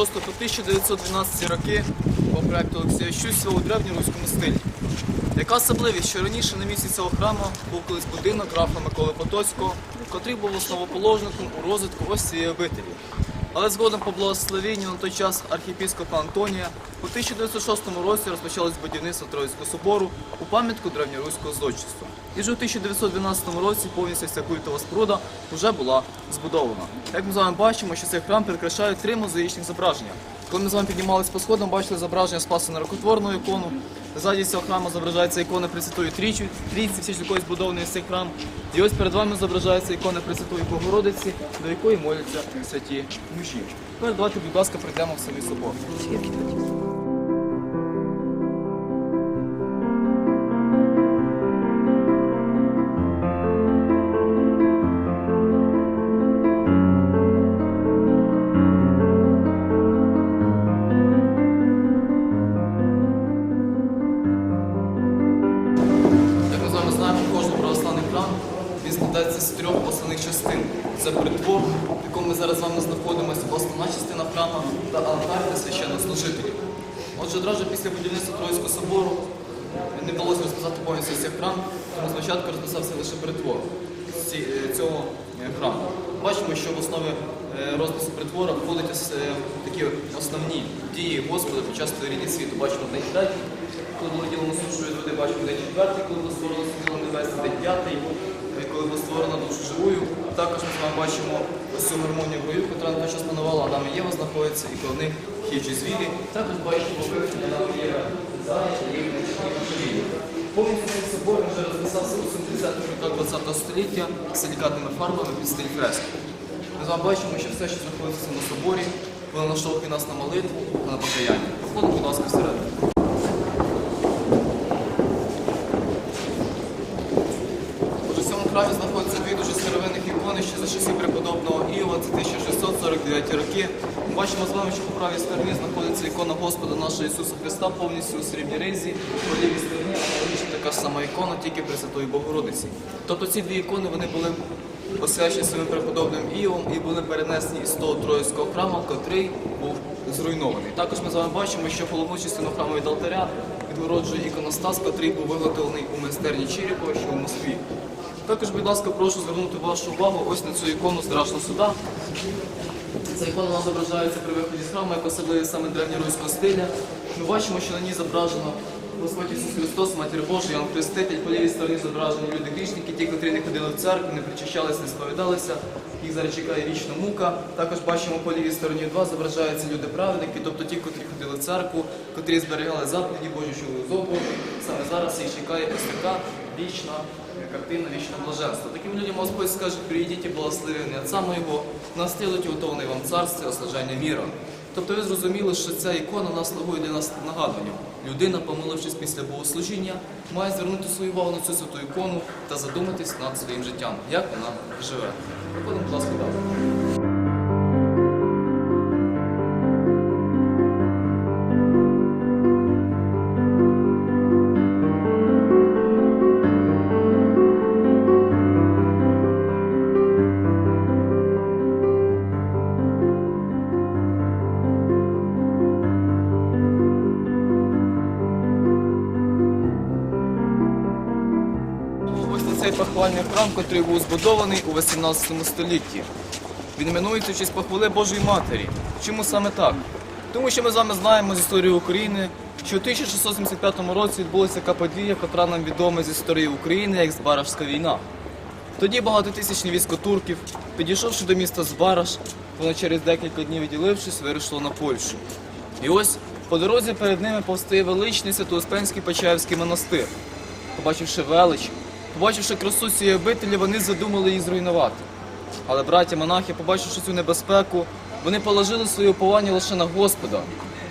1936 по 1912 роки по проекту Олексія Щусєва у древньоруському стилі. Яка особливість, що раніше на місці цього храму був колись будинок графа Миколи Потоцького, котрий був основоположником у розвитку ось цієї обителі. Але згодом по благословенню на той час архієпископа Антонія у 1906 році розпочалось будівництво Троїцького собору у пам'ятку древньоруського зодчества. І вже у 1912 році повністю ця культова споруда вже була збудована. Як ми з вами бачимо, що цей храм прикрашають три мозаїчних зображення. Коли ми з вами піднімалися по сходам, бачили зображення Спаса Наркотворну ікону. Ззаді цього храму зображається ікона Пресвятої Трійці, Трійці, всі ж збудований цей храм. І ось перед вами зображається ікона Пресвятої Богородиці, до якої моляться святі мужі. Тепер давайте, будь ласка, прийдемо в самий собор. Зараз з вами знаходимося, основна частина храму та алтар для священнослужителів. Отже, одразу після будівництва Троїцького собору не вдалося розписати повністю цей храм, тому спочатку розписався лише притвор е, цього е, храму. Бачимо, що в основі е, розпису притвора входять такі основні дії Господа під час створення світу. Бачимо день третій, коли було ділено від води, бачимо день четвертий, коли було створено світло небесне, день п'ятий, коли було створено душу живою. Також ми з вами бачимо цю гармонію раю, яка на той час панувала Адам і Єва знаходиться, і коло них хижі звірі. Також бачимо вивчення Адам і Єва Повністю собор вже розписався у 70-х роках 20 століття силікатними фарбами під стиль фреско. Ми з вами бачимо, що все, що знаходиться на соборі, воно наштовхує нас на молитву та на покаяння. Проходимо, будь ласка, всередину. Отже, в цьому храмі знаходяться дві дуже старовинних ікони ще за часів преподобного Іова, це 1649 роки. Ми бачимо з вами, що по правій стороні знаходиться ікона Господа нашого Ісуса Христа повністю у срібній ризі, по лівій стороні аналогічна така ж сама ікона, тільки Пресвятої Богородиці. Тобто ці дві ікони вони були освячені своїм преподобним Іовом і були перенесені із того Троїцького храму, котрий був зруйнований. Також ми з вами бачимо, що головну частину храму від алтаря відгороджує іконостас, котрий був виготовлений у майстерні Чирікова, що у Москві. Також, будь ласка, прошу звернути вашу увагу ось на цю ікону страшного суда. Ця ікона вона зображається при виході з храму, як особливість саме древньоруського стиля. Ми бачимо, що на ній зображено Господь Ісус Христос, Матір Божа, Ян Хреститель, по лівій стороні зображені люди грішники, ті, котрі не ходили в церкву, не причащалися, не сповідалися. Їх зараз чекає вічна мука. Також бачимо по лівій стороні два зображаються люди праведники, тобто ті, котрі ходили в церкву, котрі зберігали заповіді Божі, що зобрані. Саме зараз їх чекає ось така вічна картина вічного блаженства. Таким людям Господь скаже, приїдіть і благословені Отца моєго, настилить готовне вам царство, ослаження міра. Тобто ви зрозуміли, що ця ікона вона слугує для нас нагадуванням. Людина, помилившись після богослужіння, має звернути свою увагу на цю святу ікону та задуматись над своїм життям, як вона живе. Проходимо, будь ласка, далі. Храм, який був збудований у 18 столітті. Він іменується в честь похвали Божої Матері. Чому саме так? Тому що ми з вами знаємо з історії України, що у 1675 році відбулася така подія, яка нам відома з історії України як Збаражська війна. Тоді багатотисячне військо турків, підійшовши до міста Збараж, воно через декілька днів відділившись, вирушило на Польщу. І ось по дорозі перед ними повстає величний Святоуспенський Почаївський монастир. Побачивши велич, побачивши красу цієї обителі, вони задумали її зруйнувати. Але браття монахи, побачивши цю небезпеку, вони положили своє уповання лише на Господа.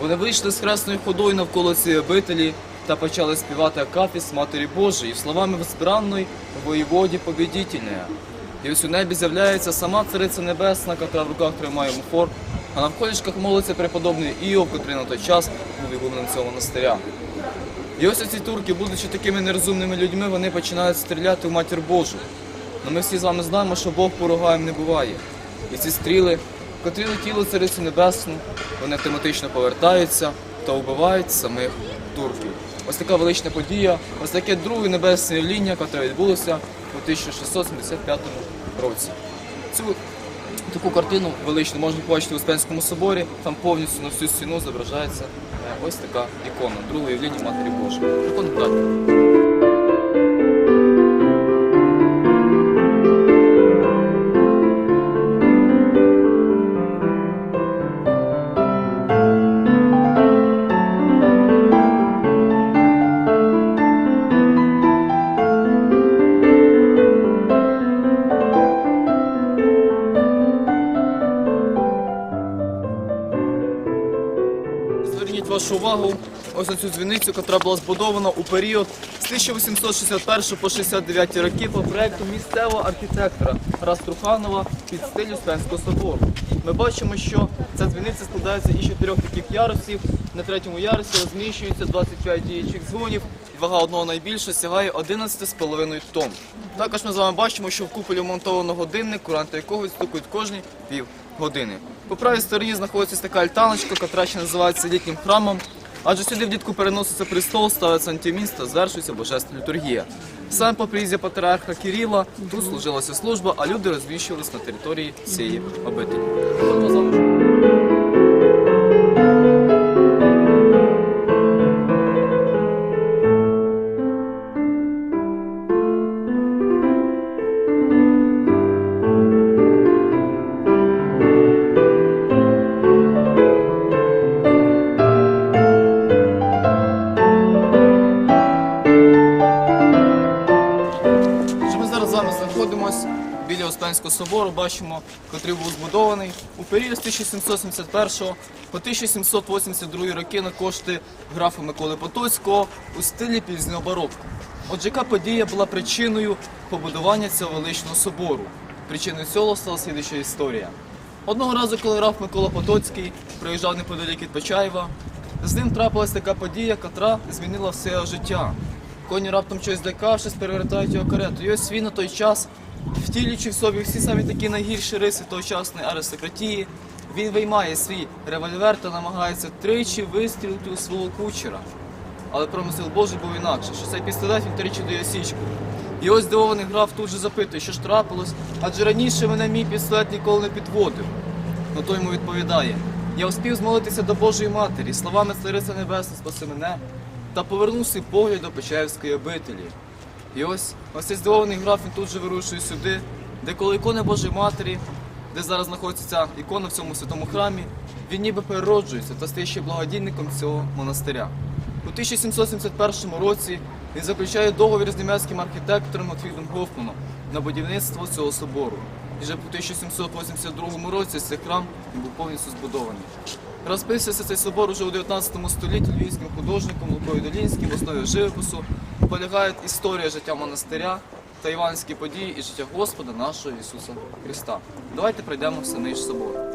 Вони вийшли з хресною ходою навколо цієї обителі та почали співати Акафіс Матері Божої словами безбранної воєводі побідітельної. І ось у небі з'являється сама Цариця Небесна, яка в руках тримає муфор, а навколішках молиться преподобний Іов, котрий на той час був ігуменом цього монастиря. І ось ці турки, будучи такими нерозумними людьми, вони починають стріляти в матір Божу. Але ми всі з вами знаємо, що Бог поругаєм не буває. І ці стріли котрі летіли царицю небесну, вони автоматично повертаються та вбивають самих турків. Ось така велична подія, ось таке друге небесне лінія, яке відбулося у 1675 році. Цю таку картину величну можна побачити в Успенському соборі. Там повністю на всю стіну зображається е, ось така ікона друге лінії Матері Божої. Ікона брат. Вашу увагу ось на цю дзвіницю, яка була збудована у період з 1861 по 69 роки по проекту місцевого архітектора Раструханова під стиль Успенського собору. Ми бачимо, що ця дзвіниця складається із чотирьох таких ярусів. На третьому ярусі розміщується 25 діючих дзвонів. Вага одного найбільше сягає 11,5 тонн. Також ми з вами бачимо, що в куполі вмонтовано годинник, куранти якого відстукують кожні пів години. По правій стороні знаходиться така альтаночка, яка ще називається літнім храмом. Адже сюди влітку переноситься престол, ставиться антиміст та звершується божественна літургія. Саме по приїзді патріарха Кирила тут служилася служба, а люди розміщувалися на території цієї обителі. Ми зараз знаходимося біля Успенського собору, бачимо, котрий був збудований у період з 1771 по 1782 роки на кошти графа Миколи Потоцького у стилі пізнього бароко. Отже, яка подія була причиною побудування цього величного собору? Причиною цього стала слідча історія. Одного разу, коли граф Микола Потоцький приїжджав неподалік від Почаєва, з ним трапилась така подія, котра змінила все життя. Коні раптом щось злякавшись, перевертають його карету. І ось він на той час, втілюючи в собі всі самі такі найгірші риси тогочасної аристократії, він виймає свій револьвер та намагається тричі вистрілити у свого кучера. Але промисел Божий був інакше, що цей пістолет він тричі дає січку. І ось здивований граф тут же запитує, що ж трапилось, адже раніше мене мій пістолет ніколи не підводив. Но той йому відповідає: Я успів змолитися до Божої Матері, словами Цариця Небесна, спаси мене, та повернувся погляд до Печаївської обителі. І ось ось цей здивований граф він тут же вирушує сюди, де коло ікони Божої Матері, де зараз знаходиться ікона в цьому святому храмі, він ніби перероджується та стає ще благодійником цього монастиря. У 1771 році він заключає договір з німецьким архітектором Готфрідом Гофманом на будівництво цього собору. І вже по 1782 році цей храм був повністю збудований. Розписався цей собор уже у 19 столітті львівським художником Лукою Долінським в основі живопису. Полягає історія життя монастиря та іванські події і життя Господа нашого Ісуса Христа. Давайте пройдемо в самий собор.